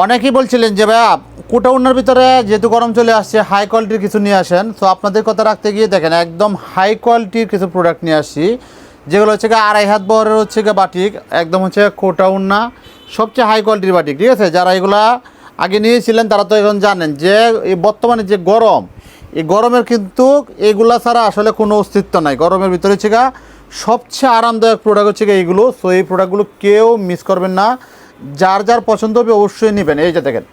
অনেকেই বলছিলেন যে, ভাইয়া কোটা উন্নার ভিতরে যেহেতু গরম চলে আসছে হাই কোয়ালিটির কিছু নিয়ে আসেন। তো আপনাদের কথা রাখতে গিয়ে দেখেন, একদম হাই কোয়ালিটির কিছু প্রোডাক্ট নিয়ে আসছি, যেগুলো হচ্ছে আড়াই হাত বহরের হচ্ছে বাটিক একদম হচ্ছে কোটা উন্না সবচেয়ে হাই কোয়ালিটির বাটিক ঠিক আছে? যারা এগুলা আগে নিয়েছিলেন, তারা তো এখন জানেন যে, এই বর্তমানে যে গরম, এই গরমের কিন্তু এগুলা ছাড়া আসলে কোনো অস্তিত্ব নাই। গরমের ভিতরে হচ্ছে সবচেয়ে আরামদায়ক প্রোডাক্ট হচ্ছে এইগুলো সো এই প্রোডাক্টগুলো কেউ মিস করবেন না। যার যার পছন্দ হবে অবশ্যই নেবেন। এই যে দেখেন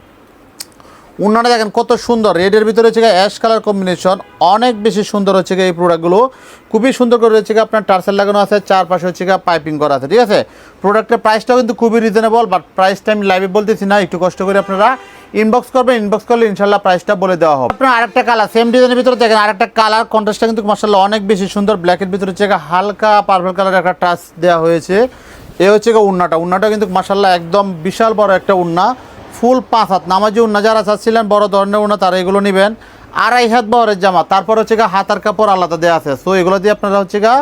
উন্নাটা দেখেন কত সুন্দর। রেডের ভিতরে হচ্ছে অ্যাশ কালার কম্বিনেশন অনেক বেশি সুন্দর হচ্ছে এই প্রোডাক্টগুলো খুবই সুন্দর করে রয়েছে আপনার টার্সেল লাগানো আছে, চারপাশে হচ্ছে পাইপিং করা আছে, ঠিক আছে? প্রোডাক্টের প্রাইসটাও কিন্তু খুবই রিজনেবল বাট প্রাইসটা আমি লাইভে বলতেছি না, একটু কষ্ট করে আপনারা ইনবক্স করবেন ইনবক্স করলে ইনশাল্লাহ প্রাইসটা বলে দেওয়া হবে। আপনার আরেকটা কালার সেম ডিজাইনের ভিতরে দেখেন আরেকটা কালার কন্ট্রাস্টটা কিন্তু মার্শাল্লাহ অনেক বেশি সুন্দর ব্ল্যাকের ভিতরে হচ্ছে হালকা পার্পল কালার একটা টাচ দেওয়া হয়েছে। এ হচ্ছে গিয়ে উন্নাটা। উন্নাটা কিন্তু মার্শাল্লাহ একদম বিশাল বড় একটা উন্না। ফুল পাঁচ হাত। নামাজি উন্না যারা চাচ্ছিলেন, বড় ধরনের উন্না, তারা এগুলো নেবেন। আড়াই হাত বহরের জামা। তারপর হচ্ছে গা হাতার কাপড় আলাদা দেওয়া আছে। সো এগুলো দিয়ে আপনারা হচ্ছে গা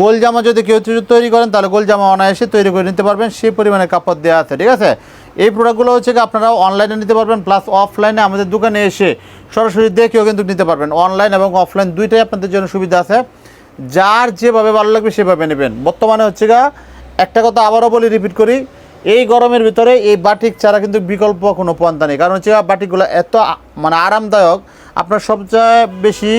গোল জামা যদি কেউ তৈরি করেন, তাহলে গোল জামা অনায়াসে তৈরি করে নিতে পারবেন। সেই পরিমাণে কাপড় দেওয়া আছে, ঠিক আছে? এই প্রোডাক্টগুলো হচ্ছে গিয়ে আপনারা অনলাইনে নিতে পারবেন, প্লাস অফলাইনে আমাদের দোকানে এসে সরাসরি দেখেও কিন্তু নিতে পারবেন। অনলাইন এবং অফলাইন দুইটাই আপনাদের জন্য সুবিধা আছে। যার যেভাবে ভালো লাগবে সেভাবে নেবেন। বর্তমানে হচ্ছে গা একটা কথা আবারও বলি রিপিট করি, এই গরমের ভিতরে এই বাটিক ছাড়া কিন্তু বিকল্প কোনো পন্থা নেই। কারণ হচ্ছে বাটিকগুলো এত মানে আরামদায়ক, আপনার সবচেয়ে বেশি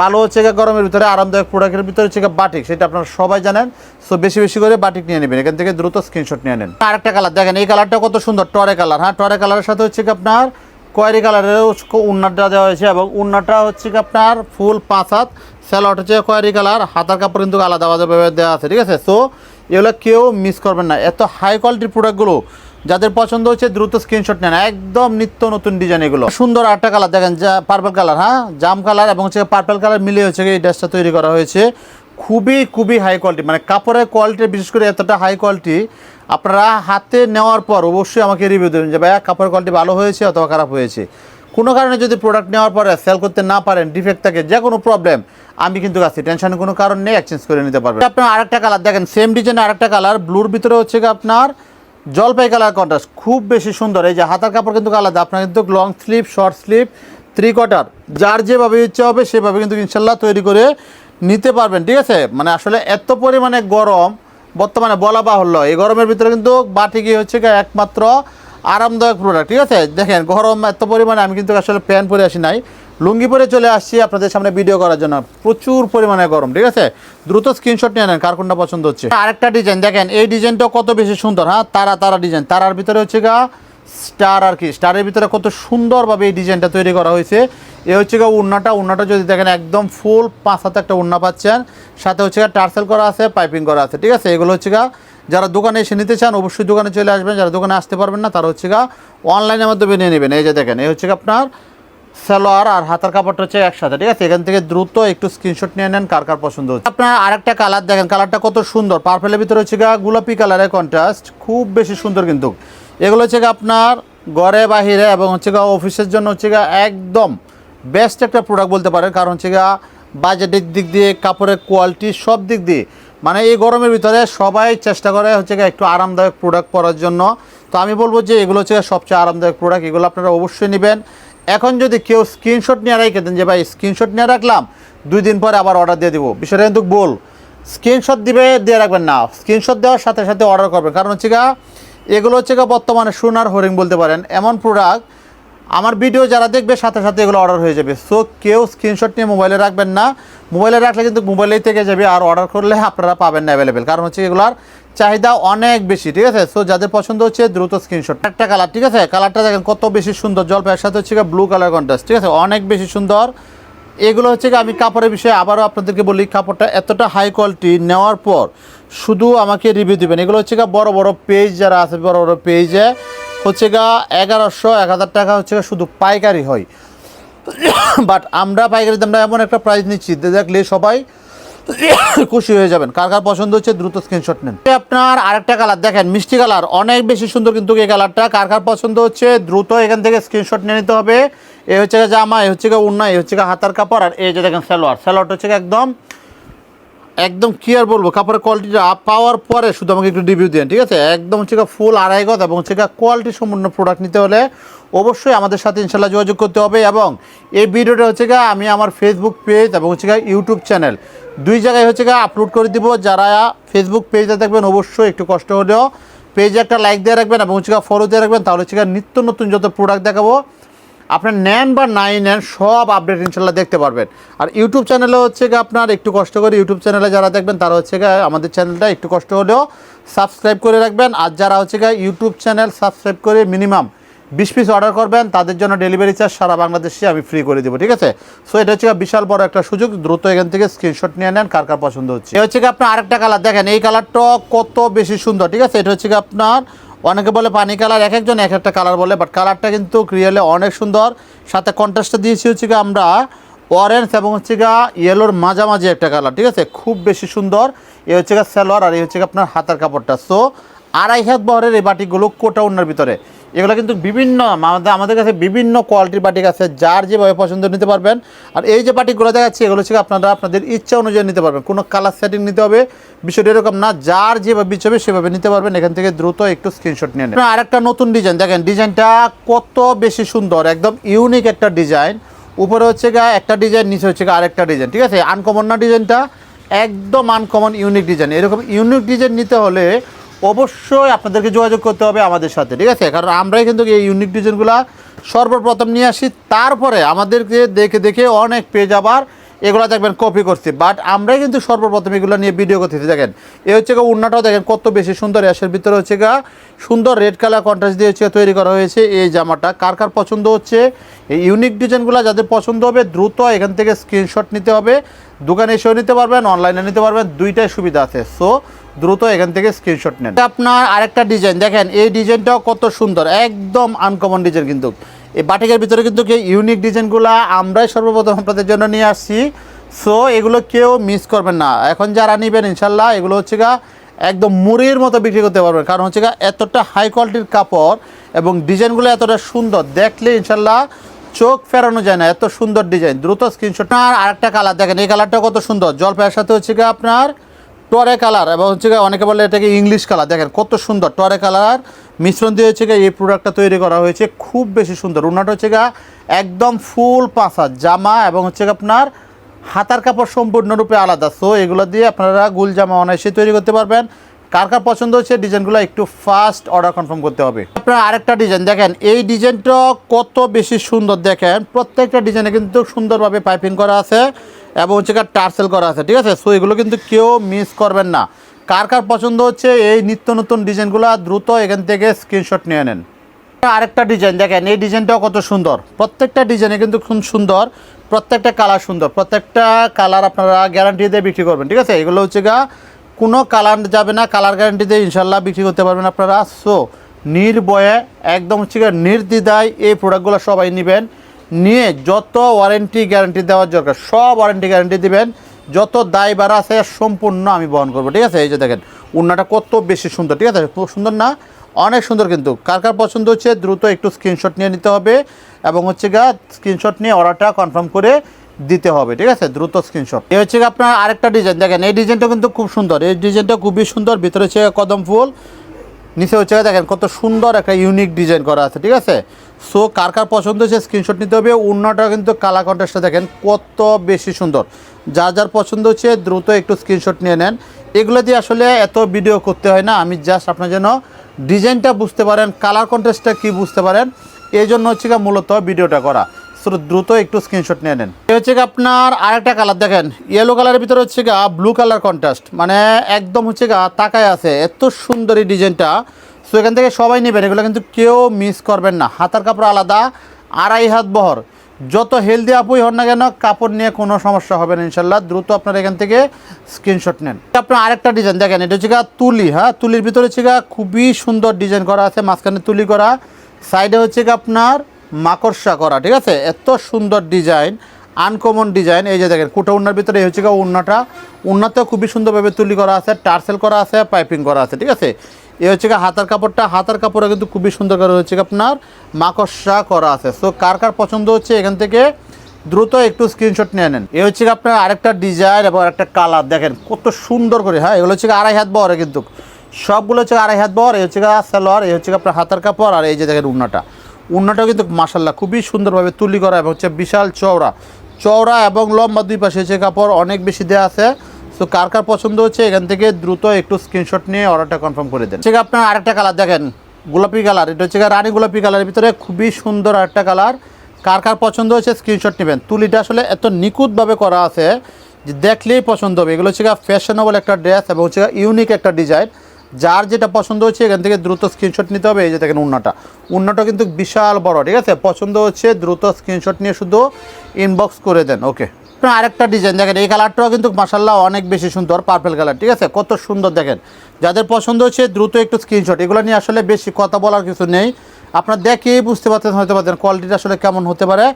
ভালো হচ্ছে গরমের ভিতরে আরামদায়ক প্রোডাক্টের ভিতরে হচ্ছে বাটিক, সেটা আপনারা সবাই জানেন। সো বেশি বেশি করে বাটিক নিয়ে নেবেন, এখান থেকে দ্রুত স্ক্রিনশট নিয়ে নেন। আরেকটা কালার দেখেন, এই কালারটা কত সুন্দর, টরে কালার হ্যাঁ টরে কালারের সাথে হচ্ছে আপনার কোয়ারি কালারের উন্নাটা দেওয়া হয়েছে এবং উন্নাটা হচ্ছে আপনার ফুল পাঁচ হাত। স্যালট হচ্ছে কোয়ারি কালার হাতার কাপড় কিন্তু আলাদা আলাদাভাবে দেওয়া আছে, ঠিক আছে? সো এগুলো কেউ মিস করবেন না। এত হাই কোয়ালিটির প্রোডাক্টগুলো যাদের পছন্দ হচ্ছে দ্রুত স্ক্রিনশট নেন। একদম নিত্য নতুন ডিজাইন এগুলো। সুন্দর আটটা কালার দেখেন যা পার্পল কালার হ্যাঁ? জাম কালার এবং হচ্ছে পার্পল কালার মিলিয়ে হচ্ছে এই ড্রেসটা তৈরি করা হয়েছে। খুবই খুবই হাই কোয়ালিটি মানে কাপড়ের কোয়ালিটি বিশেষ করে এতটা হাই কোয়ালিটি আপনারা হাতে নেওয়ার পর অবশ্যই আমাকে রিভিউ দেবেন যে, ভাইয়া, কাপড়ের কোয়ালিটি ভালো হয়েছে অথবা খারাপ হয়েছে? কোনো কারণে যদি প্রোডাক্ট নেওয়ার পরে সেল করতে না পারেন ডিফেক্ট থাকে, যে কোনো প্রবলেম আমি কিন্তু আছি। টেনশনের কোনো কারণ নেই এক্সচেঞ্জ করে নিতে পারবেন। আপনার আরেকটা কালার দেখেন সেম ডিজাইনের আরেকটা কালার ব্লুর ভিতরে হচ্ছে কি আপনার জলপাই কালার কন্ট্রাস্ট খুব বেশি সুন্দর। এই যে হাতার কাপড় কিন্তু আলাদা, আপনার কিন্তু long sleeve short sleeve three quarter যার যেভাবে ইচ্ছা হবে সেভাবে কিন্তু ইনশাল্লাহ তৈরি করে নিতে পারবেন, ঠিক আছে? মানে আসলে এত পরিমাণে গরম, বর্তমানে বলা বাহুল্য, এই গরমের ভিতরে কিন্তু বাটি গিয়ে হচ্ছে একমাত্র আরামদায়ক প্রোডাক্ট ঠিক আছে? দেখেন, গরম এত পরিমাণে আমি কিন্তু আসলে প্যান্ট পরে আসি নাই। লুঙ্গি পরে চলে আসছি আপনাদের সামনে ভিডিও করার জন্য। প্রচুর পরিমাণে গরম, ঠিক আছে? দ্রুত স্ক্রিনশট নিয়ে নেন, কার কোনটা পছন্দ হচ্ছে। আরেকটা ডিজাইন দেখেন, এই ডিজাইনটা কত বেশি সুন্দর হ্যাঁ? তারা তারা ডিজাইন তারার ভিতরে হচ্ছে গা স্টার আর কি। স্টারের ভিতরে কত সুন্দরভাবে এই ডিজাইনটা তৈরি করা হয়েছে। এ হচ্ছে গা উন্নাটা। উন্নাটা যদি দেখেন, একদম ফুল পাঁচ হাতে একটা উন্না পাচ্ছেন। সাথে হচ্ছে গা টার্সেল করা আছে, পাইপিং করা আছে, ঠিক আছে? এগুলো হচ্ছে গা যারা দোকানে এসে নিতে চান, অবশ্যই দোকানে চলে আসবেন। যারা দোকানে আসতে পারবেন না, তারা হচ্ছে গা অনলাইনের মাধ্যমে নিয়ে নেবেন। এই যে দেখেন, এই হচ্ছে আপনার সালোয়ার আর হাতার কাপড়টা হচ্ছে একসাথে, ঠিক আছে? এখান থেকে দ্রুত একটু স্ক্রিনশট নিয়ে নেন, কার কার পছন্দ হচ্ছে। আপনার আরেকটা কালার দেখেন কালারটা কত সুন্দর। পার্পেলের ভিতরে হচ্ছে গা গোলাপি কালারের কন্ট্রাস্ট খুব বেশি সুন্দর কিন্তু। এগুলো হচ্ছে আপনার ঘরে বাহিরে এবং হচ্ছে গা অফিসের জন্য হচ্ছে গা একদম বেস্ট একটা প্রোডাক্ট বলতে পারেন। কারণ হচ্ছে গা বাজেটের দিক দিয়ে, কাপড়ের কোয়ালিটি সব দিক দিয়ে মানে এই গরমের ভিতরে সবাই চেষ্টা করে হচ্ছে একটু আরামদায়ক প্রোডাক্ট পরার জন্য। তো আমি বলব যে এগুলো হচ্ছে সবচেয়ে আরামদায়ক প্রোডাক্ট এগুলো আপনারা অবশ্যই নেবেন। এখন যদি কেউ স্ক্রিনশট নিয়ে রেখে দেন যে ভাই স্ক্রিনশট নিয়ে রাখলাম, দুই দিন পরে আবার অর্ডার দিয়ে দিব। বিষয়টা কিন্তু বল স্ক্রিনশট দিবে, দিয়ে রাখবেন না। স্ক্রিনশট দেওয়ার সাথে সাথে অর্ডার করবেন। কারণ হচ্ছে এগুলো হচ্ছে বর্তমানে সোনার হরিং বলতে পারেন। এমন প্রোডাক্ট আমার ভিডিও যারা দেখবে, সাথে সাথে এগুলো অর্ডার হয়ে যাবে। সো কেউ স্ক্রিনশট নিয়ে মোবাইলে রাখবেন না। মোবাইলে রাখলে কিন্তু মোবাইলেই থেকে যাবে, আর অর্ডার করলে আপনারা পাবেন না অ্যাভেলেবেল কারণ হচ্ছে এগুলোর চাহিদা অনেক বেশি, ঠিক আছে? সো যাদের পছন্দ হচ্ছে, দ্রুত স্ক্রিনশট একটা কালার ঠিক আছে? কালারটা দেখেন কত বেশি সুন্দর। জলপাইয়ের সাথে হচ্ছে ব্লু কালার কন্ট্রাস্ট ঠিক আছে? অনেক বেশি সুন্দর। এগুলো হচ্ছে আমি কাপড়ের বিষয়ে আবারও আপনাদেরকে বলি, কাপড়টা এতটা হাই কোয়ালিটি নেওয়ার পর শুধু আমাকে রিভিউ দিবেন। এগুলো হচ্ছে বড় বড় পেজ যারা আছে, বড় বড় পেজে হচ্ছে গা এগারোশো, এক হাজার টাকা হচ্ছে শুধু পাইকারি হয়। বাট আমরা পাইকারি দামটা এমন একটা প্রাইস নিচ্ছি দেখলে সবাই খুশি হয়ে যাবেন। কার কার পছন্দ হচ্ছে দ্রুত স্ক্রিনশট নেন। আপনার আরেকটা কালার দেখেন, মিষ্টি কালার অনেক বেশি সুন্দর কিন্তু এই কালারটা কার কার পছন্দ হচ্ছে, দ্রুত এখান থেকে স্ক্রিনশট নিয়ে নিতে হবে। এ হচ্ছে জামা, এ হচ্ছে উন্না, এ হচ্ছে হাতার কাপড়, আর এই যে দেখেন সালোয়ার, সালোয়ারটা হচ্ছে একদম একদম কি আর বলব, কাপড়ের কোয়ালিটিটা পাওয়ার পরে শুধু আমাকে একটু রিভিউ দেন ঠিক আছে? একদম হচ্ছে ফুল আড়াই গজ এবং হচ্ছে কোয়ালিটি সম্পূর্ণ প্রোডাক্ট নিতে হলে অবশ্যই আমাদের সাথে ইনশাল্লাহ যোগাযোগ করতে হবে এবং এই ভিডিওটা হচ্ছে গা আমি আমার ফেসবুক পেজ এবং হচ্ছে গা ইউটিউব চ্যানেল দুই জায়গায় হচ্ছে গা আপলোড করে দিব। যারা ফেসবুক পেজে দেখবেন, অবশ্যই একটু কষ্ট হলেও পেজে একটা লাইক দিয়ে রাখবেন এবং হচ্ছে ফলো দিয়ে রাখবেন। তাহলে হচ্ছে নিত্য নতুন যত প্রোডাক্ট দেখাবো আপনার নেন বা নাই নেন, সব আপডেট ইনশাল্লাহ দেখতে পারবেন। আর ইউটিউব চ্যানেলে হচ্ছে গিয়ে আপনার একটু কষ্ট করে ইউটিউব চ্যানেলে যারা দেখবেন, তারা হচ্ছে গিয়ে আমাদের চ্যানেলটা একটু কষ্ট হলেও সাবস্ক্রাইব করে রাখবেন। আর যারা হচ্ছে গিয়ে ইউটিউব চ্যানেল সাবস্ক্রাইব করে মিনিমাম বিশ পিস অর্ডার করবেন, তাদের জন্য ডেলিভারি চার্জ সারা বাংলাদেশে আমি ফ্রি করে দেবো, ঠিক আছে? সো এটা হচ্ছে বিশাল বড় একটা সুযোগ, দ্রুত এখান থেকে স্ক্রিনশট নিয়ে নেন, কার কার পছন্দ হচ্ছে। হচ্ছে গিয়ে আপনার আরেকটা কালার দেখেন, এই কালারটা কত বেশি সুন্দর, ঠিক আছে? এটা হচ্ছে গিয়ে আপনার অনেকে বলে পানি কালার, এক একজন এক একটা কালার বলে বাট কালারটা কিন্তু রিয়েলে অনেক সুন্দর। সাথে কন্ট্রাস্টটা দিয়েছি হচ্ছে গিয়ে আমরা অরেঞ্জ এবং হচ্ছে গা ইয়েলোর মাঝামাঝি একটা কালার, ঠিক আছে? খুব বেশি সুন্দর। এ হচ্ছে গা সালোয়ার আর এই হচ্ছে গিয়ে আপনার হাতার কাপড়টা। সো আড়াই হাত বহরের এই বাটিগুলো কোটা উন্নার ভিতরে। এগুলো কিন্তু বিভিন্ন আমাদের কাছে বিভিন্ন কোয়ালিটির বাটিক আছে, যার যেভাবে পছন্দ নিতে পারবেন। আর এই যে বাটিকগুলো দেখাচ্ছি, এগুলো হচ্ছে আপনারা আপনাদের ইচ্ছা অনুযায়ী নিতে পারবেন। কোনো কালার সেটিং নিতে হবে, বিষয়টা এরকম না, যার যেভাবে ইচ্ছে হবে সেভাবে নিতে পারবেন। এখান থেকে দ্রুত একটু স্ক্রিনশট নিয়ে নেন আরেকটা নতুন ডিজাইন দেখেন ডিজাইনটা কত বেশি সুন্দর, একদম ইউনিক একটা ডিজাইন উপরে হচ্ছে গা একটা ডিজাইন নিচে হচ্ছে গা আরেকটা ডিজাইন ঠিক আছে? আনকমন না ডিজাইনটা একদম আনকমন ইউনিক ডিজাইন এরকম ইউনিক ডিজাইন নিতে হলে অবশ্যই আপনাদেরকে যোগাযোগ করতে হবে আমাদের সাথে, ঠিক আছে? কারণ আমরাই কিন্তু এই ইউনিক ডিজাইনগুলো সর্বপ্রথম নিয়ে আসি। তারপরে আমাদেরকে দেখে দেখে অনেক পেজ আবার এগুলো দেখবেন কপি করছি। বাট আমরাই কিন্তু সর্বপ্রথম এগুলো নিয়ে ভিডিও করতেছি। দেখেন এ হচ্ছে গা উন্নাটাও দেখেন কত বেশি সুন্দর। অ্যাশের ভিতরে হচ্ছে গা সুন্দর রেড কালার কন্ট্রাস্ট দিয়ে হচ্ছে তৈরি করা হয়েছে এই জামাটা। কার কার পছন্দ হচ্ছে? এই ইউনিক ডিজাইনগুলো যাদের পছন্দ হবে দ্রুত এখান থেকে স্ক্রিনশট নিতে হবে। দোকানে এসেও নিতে পারবেন অনলাইনে নিতে পারবেন। দুইটাই সুবিধা আছে। সো দ্রুত এখান থেকে স্ক্রিনশট নেন। আপনার আরেকটা ডিজাইন দেখেন, এই ডিজাইনটাও কত সুন্দর, একদম আনকমন ডিজাইন কিন্তু। এই বাটিকের ভিতরে কিন্তু ইউনিক ডিজাইনগুলো আমরাই সর্বপ্রথম আপনাদের জন্য নিয়ে আসছি। সো এগুলো কেউ মিস করবেন না। এখন যারা নেবেন, ইনশাল্লাহ, এগুলো হচ্ছে গা একদম মুড়ির মতো বিক্রি করতে পারবেন। কারণ হচ্ছে গা এতটা হাই কোয়ালিটির কাপড় এবং ডিজাইনগুলো এতটা সুন্দর, দেখলে ইনশাল্লাহ চোখ ফেরানো যায় না, এত সুন্দর ডিজাইন দ্রুত স্ক্রিনশট আর আরেকটা কালার দেখেন, এই কালারটা কত সুন্দর। জলপাইয়ের সাথে হচ্ছে গিয়ে আপনার টরে কালার এবং হচ্ছে অনেকে বলে এটাকে ইংলিশ কালার। দেখেন, কত সুন্দর টরে কালার। মিশ্রণ দিয়ে হচ্ছে এই প্রোডাক্টটা তৈরি করা হয়েছে। খুব বেশি সুন্দর। উনাটা হচ্ছে একদম ফুল পাঁচা জামা এবং হচ্ছে আপনার হাতার কাপড় সম্পূর্ণরূপে আলাদা। সো এগুলো দিয়ে আপনারা গুল জামা অনায়াসে তৈরি করতে পারবেন। কার কার পছন্দ হচ্ছে ডিজাইনগুলো একটু ফাস্ট অর্ডার কনফার্ম করতে হবে। আপনার আরেকটা ডিজাইন দেখেন, এই ডিজাইনটা কত বেশি সুন্দর দেখেন। প্রত্যেকটা ডিজাইনে কিন্তু সুন্দরভাবে পাইপিং করা আছে এবং হচ্ছে টার্সেল করা আছে, ঠিক আছে? সো এগুলো কিন্তু কেউ মিস করবেন না। কার কার পছন্দ হচ্ছে এই নিত্য নতুন ডিজাইনগুলো দ্রুত এখান থেকে স্ক্রিনশট নিয়ে নেন। আরেকটা ডিজাইন দেখেন, এই ডিজাইনটাও কত সুন্দর। প্রত্যেকটা ডিজাইনে কিন্তু খুব সুন্দর, প্রত্যেকটা কালার সুন্দর, প্রত্যেকটা কালার আপনারা গ্যারান্টি দিয়ে বিক্রি করবেন, ঠিক আছে? এগুলো হচ্ছে গা কোনো কালার যাবে না, কালার গ্যারান্টি দিয়ে ইনশাল্লাহ বিক্রি করতে পারবেন আপনারা। সো নির্ভয়ে, একদম হচ্ছে নির্দ্বিধায় এই প্রোডাক্টগুলো সবাই নেবেন। নিয়ে যত ওয়ারেন্টি গ্যারান্টি দেওয়ার দরকার, সব ওয়ারেন্টি গ্যারান্টি দিবেন। যত দায় বাড়া আছে, সম্পূর্ণ আমি বহন করব, ঠিক আছে? এই যে দেখেন, উন্নাটা কত বেশি সুন্দর, ঠিক আছে? খুব সুন্দর না? অনেক সুন্দর কিন্তু। কার কার পছন্দ হচ্ছে, দ্রুত একটু স্ক্রিনশট নিয়ে নিতে হবে। এবং হচ্ছে গা স্ক্রিনশট নিয়ে অর্ডারটা কনফার্ম করে দিতে হবে, ঠিক আছে? দ্রুত স্ক্রিনশট এই হচ্ছে আপনার আরেকটা ডিজাইন দেখেন, এই ডিজাইনটা কিন্তু খুব সুন্দর। এই ডিজাইনটা খুবই সুন্দর। ভিতরে হচ্ছে কদম ফুল, নিচে হচ্ছে দেখেন, কত সুন্দর একটা ইউনিক ডিজাইন করা আছে, ঠিক আছে? সো কার কার পছন্দ হচ্ছে স্ক্রিনশট নিতে হবে। অন্যটা কিন্তু কালা কন্ট্রাস্টটা দেখেন, কত বেশি সুন্দর। যার যার পছন্দ হচ্ছে, দ্রুত একটু স্ক্রিনশট নিয়ে নেন। এগুলো দিয়ে আসলে এত ভিডিও করতে হয় না। আমি জাস্ট আপনার জন্য ডিজাইনটা বুঝতে পারেন কালার কন্ট্রাস্টটা কি বুঝতে পারেন, এই জন্য হচ্ছে মূলত ভিডিওটা করা। দ্রুত একটু স্ক্রিনশট নিয়ে নেন। এই হচ্ছে আপনার আরেকটা কালার দেখেন ইয়েলো কালারের ভিতরে হচ্ছে গা ব্লু কালার কন্ট্রাস্ট মানে একদম হচ্ছে গা তাকায় আছে, এত সুন্দর এই ডিজাইনটা। সো এখান থেকে সবাই নেবেন, এগুলো কিন্তু কেউ মিস করবেন না। হাতার কাপড় আলাদা, আড়াই হাত বহর। যত হেলদি আপুই হন না কেন, কাপড় নিয়ে কোনো সমস্যা হবে না, ইনশাল্লাহ। দ্রুত আপনার এখান থেকে স্ক্রিনশট নেন। আপনার আরেকটা ডিজাইন দেখেন, এটা হচ্ছে তুলি হ্যাঁ? তুলির ভিতরে হচ্ছে গা খুবই সুন্দর ডিজাইন করা আছে, মাঝখানে তুলি করা। সাইডে হচ্ছে আপনার মাকড়সা করা, ঠিক আছে? এত সুন্দর ডিজাইন আনকমন ডিজাইন। এই যে দেখেন, কুটা উন্নার ভিতরে এই হচ্ছে উন্নাটা। উন্নাতেও খুবই সুন্দরভাবে তুলি করা আছে, টার্সেল করা আছে, পাইপিং করা আছে, ঠিক আছে? এই হচ্ছে হাতার কাপড়টা, হাতার কাপড়ে কিন্তু খুবই সুন্দর করে হচ্ছে আপনার মাকড়সা করা আছে। সো কার কার পছন্দ হচ্ছে এখান থেকে দ্রুত একটু স্ক্রিনশট নিয়ে নেন। এ হচ্ছে আপনার আরেকটা ডিজাইন এবং আরেকটা কালার, দেখেন কত সুন্দর করে হ্যাঁ? এগুলো হচ্ছে আড়াই হাত বহরে কিন্তু। সবগুলো হচ্ছে আড়াই হাত বহর এই হচ্ছে সালোয়ার, এই হচ্ছে আপনার হাতার কাপড়, আর এই যে দেখেন উন্নাটা। উন্নাটাও কিন্তু মাসাল্লাহ খুবই সুন্দরভাবে তুলি করা এবং হচ্ছে বিশাল চওড়া। চওড়া এবং লম্বা দুই পাশে হচ্ছে কাপড় অনেক বেশি দেওয়া আছে। তো কার কার পছন্দ হচ্ছে এখান থেকে দ্রুত একটু স্ক্রিনশট নিয়ে অর্ডারটা কনফার্ম করে দেন। ঠিক আপনার আরেকটা কালার দেখেন, গোলাপি কালার এটা হচ্ছে রানী গোলাপি কালারের ভিতরে খুবই সুন্দর আরেকটা কালার কার কার পছন্দ হচ্ছে স্ক্রিনশট নেবেন। তুলিটা আসলে এত নিখুঁতভাবে করা আছে যে দেখলেই পছন্দ হবে। এগুলো হচ্ছে ফ্যাশনেবল একটা ড্রেস এবং হচ্ছে ইউনিক একটা ডিজাইন যার যেটা পছন্দ হচ্ছে, এখান থেকে দ্রুত স্ক্রিনশট নিতে হবে। এই যে দেখেন উন্নাটা। উন্নাটা কিন্তু বিশাল বড়, ঠিক আছে? পছন্দ হচ্ছে, দ্রুত স্ক্রিনশট নিয়ে শুধু ইনবক্স করে দেন। ওকে আরেকটা ডিজাইন দেখেন, এই কালারটাও কিন্তু মাসাল্লাহ অনেক বেশি সুন্দর পার্পেল কালার ঠিক আছে? কত সুন্দর, দেখেন। যাদের পছন্দ হচ্ছে, দ্রুত একটু স্ক্রিনশট এগুলো নিয়ে আসলে বেশি কথা বলার কিছু নেই। আপনার দেখেই বুঝতে পারতেন হতে পারতেন কোয়ালিটিটা আসলে কেমন হতে পারে।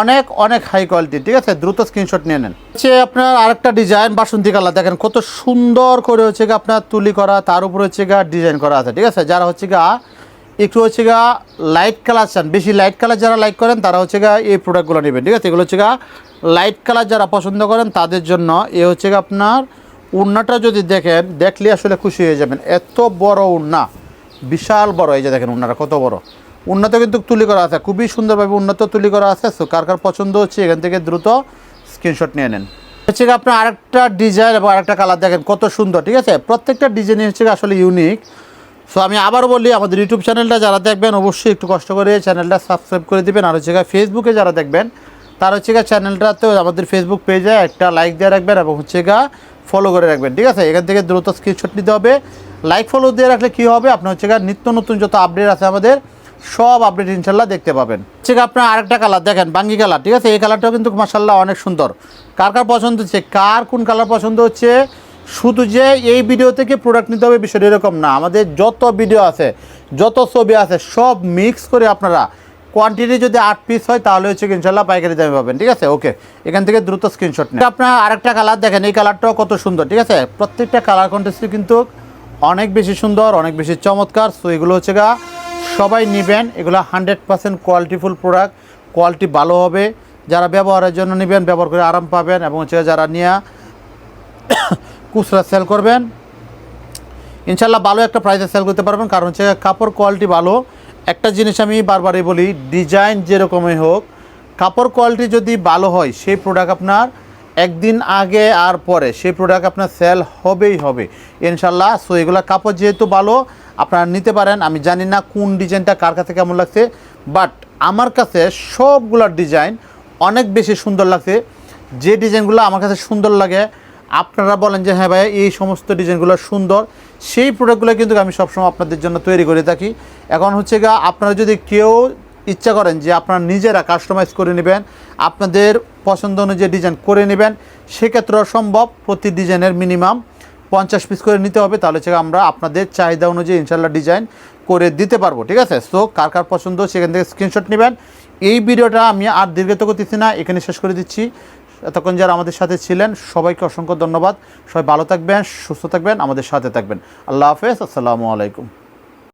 অনেক অনেক হাই কোয়ালিটি ঠিক আছে? দ্রুত স্ক্রিনশট নিয়ে নেন। হচ্ছে আপনার আরেকটা ডিজাইন বাসন্তী কালার দেখেন কত সুন্দর করে হচ্ছে গা আপনার তুলি করা, তার উপরে হচ্ছে গা ডিজাইন করা আছে, ঠিক আছে? যারা হচ্ছে গা একটু হচ্ছে গা লাইট কালার চান, বেশি লাইট কালার যারা লাইক করেন, তারা হচ্ছে গা এই প্রোডাক্টগুলো নেবেন, ঠিক আছে? এগুলো হচ্ছে গা লাইট কালার যারা পছন্দ করেন, তাদের জন্য এ হচ্ছে গা আপনার উন্নাটা যদি দেখেন, দেখলে আসলে খুশি হয়ে যাবেন। এত বড় উন্না, বিশাল বড়, এই যে দেখেন উন্নাটা কত বড়। উন্নত কিন্তু তুলি করা আছে, খুবই সুন্দরভাবে উন্নত তুলি করা আছে। সো কার কার পছন্দ হচ্ছে, এখান থেকে দ্রুত স্ক্রিনশট নিয়ে নেন। হচ্ছে আপনার আরেকটা ডিজাইন এবং আরেকটা কালার দেখেন, কত সুন্দর, ঠিক আছে? প্রত্যেকটা ডিজাইনই হচ্ছে আসলে ইউনিক সো আমি আবার বলি, আমাদের ইউটিউব চ্যানেলটা যারা দেখবেন, অবশ্যই একটু কষ্ট করে চ্যানেলটা সাবস্ক্রাইব করে দিবেন। আর হচ্ছে ফেসবুকে যারা দেখবেন, তার হচ্ছে গিয়ে চ্যানেলটাতেও আমাদের ফেসবুক পেজে একটা লাইক দিয়ে রাখবেন এবং হচ্ছে গা ফলো করে রাখবেন, ঠিক আছে? এখান থেকে দ্রুত স্ক্রিনশট নিতে হবে। লাইক ফলো দিয়ে রাখলে কী হবে? আপনার হচ্ছে গিয়ে নিত্য নতুন যত আপডেট আছে আমাদের সব আপডেট ইনশাল্লাহ দেখতে পাবেন। ঠিক আপনার আরেকটা কালার দেখেন, বাঙ্গি কালার ঠিক আছে? এই কালারটাও কিন্তু মাসাল্লাহ অনেক সুন্দর। কার কার পছন্দ হচ্ছে? কার কোন কালার পছন্দ হচ্ছে? শুধু যে এই ভিডিও থেকে প্রোডাক্ট নিতে হবে বিষয়টা এরকম না। আমাদের যত ভিডিও আছে, যত ছবি আছে, সব মিক্স করে আপনারা কোয়ান্টিটি যদি আট পিস হয়, তাহলে হচ্ছে ইনশাল্লাহ পাইকারি দামে পাবেন। ঠিক আছে? ওকে এখান থেকে দ্রুত স্ক্রিনশট নেন। আপনার আরেকটা কালার দেখেন, এই কালারটাও কত সুন্দর, ঠিক আছে? প্রত্যেকটা কালার কন্টেস্টই কিন্তু অনেক বেশি সুন্দর, অনেক বেশি চমৎকার। সো এগুলো হচ্ছে গা সবাই নেবেন, এগুলো hundred percent qualityful product quality ভালো হবে। যারা ব্যবহারের জন্য নেবেন, ব্যবহার করে আরাম পাবেন এবং হচ্ছে যারা নিয়ে খুচরা সেল করবেন, ইনশাল্লাহ ভালো একটা প্রাইসে সেল করতে পারবেন। কারণ হচ্ছে কাপড় কোয়ালিটি ভালো। একটা জিনিস আমি বারবারই বলি ডিজাইন যেরকমই হোক, কাপড় কোয়ালিটি যদি ভালো হয়, সেই প্রোডাক্ট আপনার একদিন আগে আর পরে সেই প্রোডাক্ট আপনার সেল হবেই হবে। ইনশাল্লাহ সো এগুলো কাপড় যেহেতু ভালো, আপনারা নিতে পারেন। আমি জানি না কোন ডিজাইনটা কার কাছে কেমন লাগছে বাট আমার কাছে সবগুলোর ডিজাইন অনেক বেশি সুন্দর লাগছে। যে ডিজাইনগুলো আমার কাছে সুন্দর লাগে, আপনারা বলেন যে হ্যাঁ ভাই এই সমস্ত ডিজাইনগুলো সুন্দর। সেই প্রোডাক্টগুলো কিন্তু আমি সবসময় আপনাদের জন্য তৈরি করে থাকি। এখন হচ্ছে গা আপনারা যদি কেউ ইচ্ছা করেন যে আপনারা নিজেরা কাস্টমাইজ করে নেবেন, আপনাদের পছন্দ অনুযায়ী ডিজাইন করে নেবেন, সেক্ষেত্রেও সম্ভব। প্রতি ডিজাইনের মিনিমাম পঞ্চাশ পিস করে নিতে হবে, তাহলে হচ্ছে আমরা আপনাদের চাহিদা অনুযায়ী ইনশাল্লাহ ডিজাইন করে দিতে পারব, ঠিক আছে? সো কার কার পছন্দ, সেখান থেকে স্ক্রিনশট নেবেন। এই ভিডিওটা আমি আর দীর্ঘত করতেছি না, এখানে শেষ করে দিচ্ছি। এতক্ষণ যারা আমাদের সাথে ছিলেন, সবাইকে অসংখ্য ধন্যবাদ। সবাই ভালো থাকবেন, সুস্থ থাকবেন, আমাদের সাথে থাকবেন। আল্লাহ হাফেজ, আসসালামু আলাইকুম।